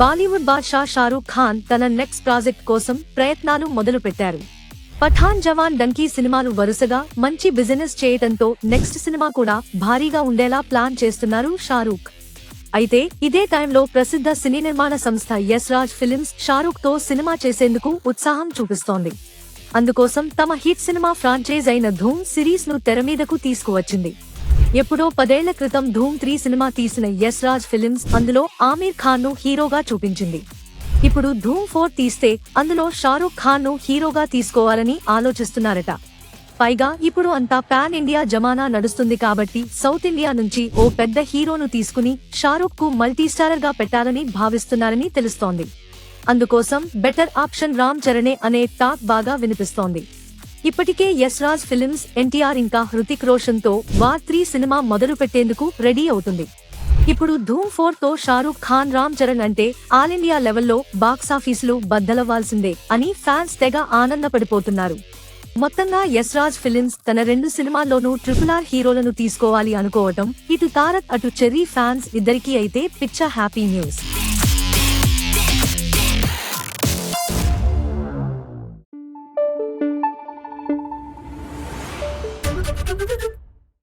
బాలీవుడ్ బాద్షా షారూఖ్ ఖాన్ తన next project కోసం ప్రయత్నాలు మొదలు పెట్టారు పఠాన్ జవాన్ డంకీ సినిమాలు వరుసగా మంచి బిజినెస్ చేయటంతో నెక్స్ట్ సినిమా కూడా భారీగా ఉండేలా ప్లాన్ చేస్తున్నారు షారూక్ అయితే ఇదే టైంలో ప్రసిద్ధ సినీ నిర్మాణ సంస్థ యస్ రాజ్ ఫిలిమ్స్ షారూక్తో సినిమా చేసేందుకు ఉత్సాహం చూపిస్తోంది. అందుకోసం తమ హిట్ సినిమా ఫ్రాంచైజ్ అయిన ధూమ్ సిరీస్ను తెర మీదకు తీసుకువచ్చింది. ఎప్పుడో పదేళ్ళ క్రితం ధూమ్ త్రీ సినిమా తీసిన యస్ రాజ్ ఫిలిమ్స్ అందులో ఆమీర్ ఖాన్ను హీరోగా చూపించింది. ఇప్పుడు ధూమ్ ఫోర్ తీస్తే అందులో షారూఖ్ ఖాన్ను హీరోగా తీసుకోవాలని ఆలోచిస్తున్నారట. పైగా ఇప్పుడు అంతా పాన్ ఇండియా జమానా నడుస్తుంది కాబట్టి సౌత్ ఇండియా నుంచి ఓ పెద్ద హీరోను తీసుకుని షారూఖ్కు మల్టీస్టారర్గా పెట్టాలని భావిస్తున్నారని తెలుస్తోంది. అందుకోసం బెటర్ ఆప్షన్ రామ్ చరణే అనే టాక్ బాగా వినిపిస్తోంది. ఇప్పటికే యశ్రాజ్ ఫిలిమ్స్ ఎన్టీఆర్ ఇంకా హృతిక్ రోషన్తో వార్ త్రీ సినిమా మొదలు పెట్టేందుకు రెడీ అవుతుంది. ఇప్పుడు ధూమ్ ఫోర్తో షారూఖ్ ఖాన్ రామ్ చరణ్ అంటే ఆల్ ఇండియా లెవెల్లో బాక్సాఫీసులు బద్దలవ్వాల్సిందే అని ఫ్యాన్స్ తెగ ఆనందపడిపోతున్నారు. మొత్తంగా యశ్రాజ్ ఫిలిమ్స్ తన రెండు సినిమాల్లోనూ ట్రిపుల్ ఆర్ హీరోలను తీసుకోవాలి అనుకోవటం ఇటు తారత్ అటు చెర్రీ ఫ్యాన్స్ ఇద్దరికీ అయితే పిచ్చ హ్యాపీ న్యూస్. Thank you.